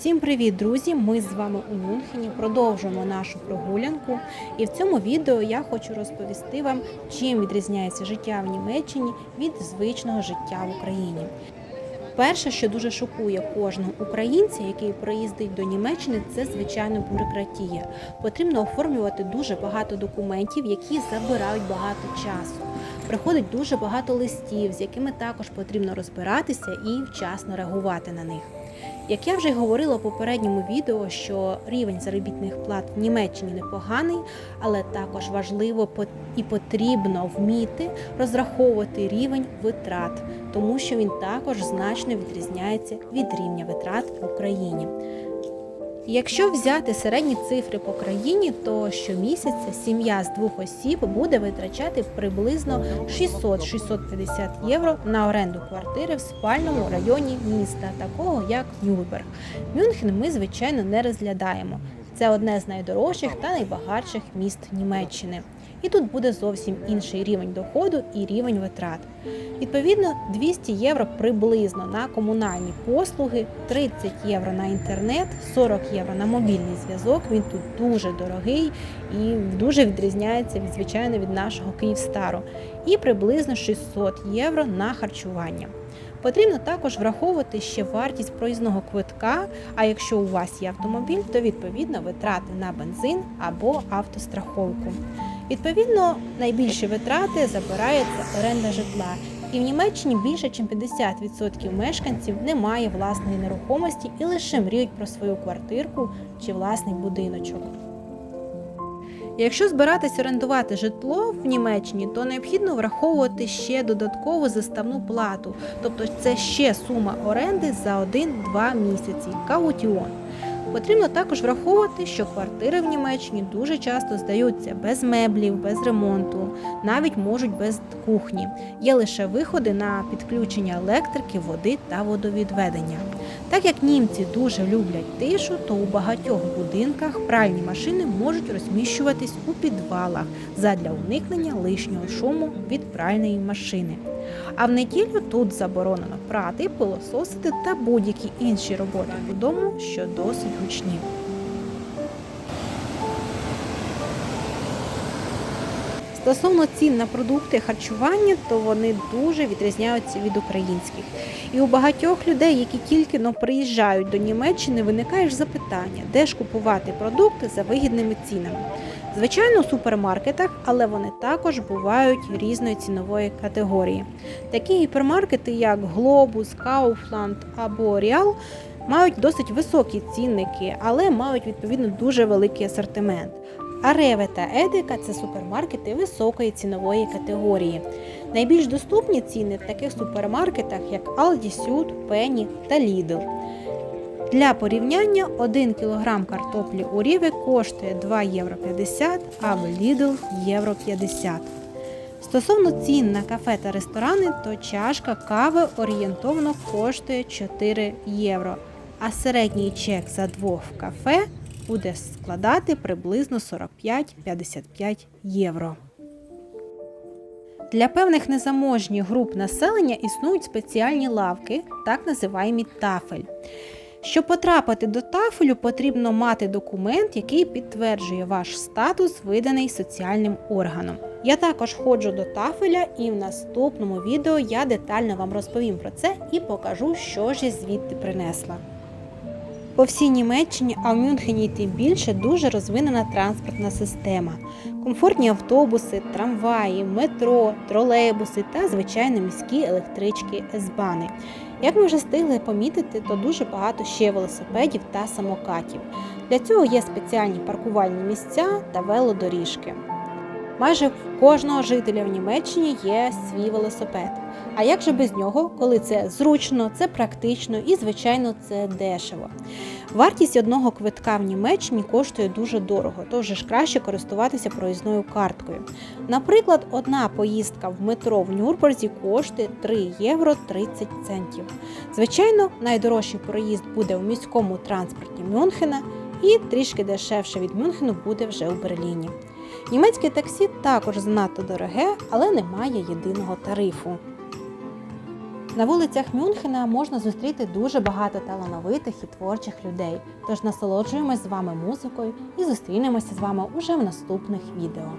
Всім привіт, друзі! Ми з вами у Мюнхені продовжуємо нашу прогулянку. І в цьому відео я хочу розповісти вам, чим відрізняється життя в Німеччині від звичного життя в Україні. Перше, що дуже шокує кожного українця, який приїздить до Німеччини, це звичайно бюрократія. Потрібно оформлювати дуже багато документів, які забирають багато часу. Приходить дуже багато листів, з якими також потрібно розбиратися і вчасно реагувати на них. Як я вже говорила в попередньому відео, що рівень заробітних плат в Німеччині непоганий, але також важливо і потрібно вміти розраховувати рівень витрат, тому що він також значно відрізняється від рівня витрат в Україні. Якщо взяти середні цифри по країні, то щомісяця сім'я з двох осіб буде витрачати приблизно 600-650 євро на оренду квартири в спальному районі міста, такого як Нюрнберг. Мюнхен ми, звичайно, не розглядаємо. Це одне з найдорожчих та найбагатших міст Німеччини. І тут буде зовсім інший рівень доходу і рівень витрат. Відповідно, 200 євро приблизно на комунальні послуги, 30 євро на інтернет, 40 євро на мобільний зв'язок. Він тут дуже дорогий і дуже відрізняється від звичайно від нашого Київстару. І приблизно 600 євро на харчування. Потрібно також враховувати ще вартість проїзного квитка. А якщо у вас є автомобіль, то відповідно витрати на бензин або автостраховку. Відповідно, найбільші витрати забирається оренда житла. І в Німеччині більше ніж 50% мешканців не має власної нерухомості і лише мріють про свою квартирку чи власний будиночок. Якщо збиратись орендувати житло в Німеччині, то необхідно враховувати ще додаткову заставну плату, тобто це ще сума оренди за 1-2 місяці каутіон. Потрібно також враховувати, що квартири в Німеччині дуже часто здаються без меблів, без ремонту, навіть можуть без кухні. Є лише виходи на підключення електрики, води та водовідведення. Так як німці дуже люблять тишу, то у багатьох будинках пральні машини можуть розміщуватись у підвалах задля уникнення лишнього шуму від пральної машини. А в неділю тут заборонено прати, пилососити та будь-які інші роботи додому, що досить гучні. Стосовно цін на продукти харчування, то вони дуже відрізняються від українських. І у багатьох людей, які тільки но приїжджають до Німеччини, виникає ж запитання, де ж купувати продукти за вигідними цінами. Звичайно, у супермаркетах, але вони також бувають різної цінової категорії. Такі гіпермаркети, як Globus, Kaufland або Real, мають досить високі цінники, але мають відповідно дуже великий асортимент. А Реве та Едека це супермаркети високої цінової категорії. Найбільш доступні ціни в таких супермаркетах, як Aldi Süd, Penny та Lidl. Для порівняння 1 кг картоплі у Ріве коштує 2 євро 50, а в Lidl – євро 50. Стосовно цін на кафе та ресторани, то чашка кави орієнтовно коштує 4 євро, а середній чек за двох в кафе буде складати приблизно 45-55 євро. Для певних незаможніх груп населення існують спеціальні лавки, так називаємо тафель. Щоб потрапити до тафелю, потрібно мати документ, який підтверджує ваш статус, виданий соціальним органом. Я також ходжу до тафеля, і в наступному відео я детально вам розповім про це і покажу, що ж я звідти принесла. По всій Німеччині, а в Мюнхені тим більше дуже розвинена транспортна система. Комфортні автобуси, трамваї, метро, тролейбуси та звичайно міські електрички С-бани. Як ми вже встигли помітити, то дуже багато ще велосипедів та самокатів. Для цього є спеціальні паркувальні місця та велодоріжки. Майже в кожного жителя в Німеччині є свій велосипед. А як же без нього, коли це зручно, це практично і, звичайно, це дешево. Вартість одного квитка в Німеччині коштує дуже дорого, тож ж краще користуватися проїзною карткою. Наприклад, одна поїздка в метро в Нюрнберзі коштує 3 євро 30 центів. Звичайно, найдорожчий проїзд буде у міському транспорті Мюнхена і трішки дешевше від Мюнхену буде вже у Берліні. Німецьке таксі також занадто дороге, але немає єдиного тарифу. На вулицях Мюнхена можна зустріти дуже багато талановитих і творчих людей. Тож насолоджуємось з вами музикою і зустрінемося з вами уже в наступних відео.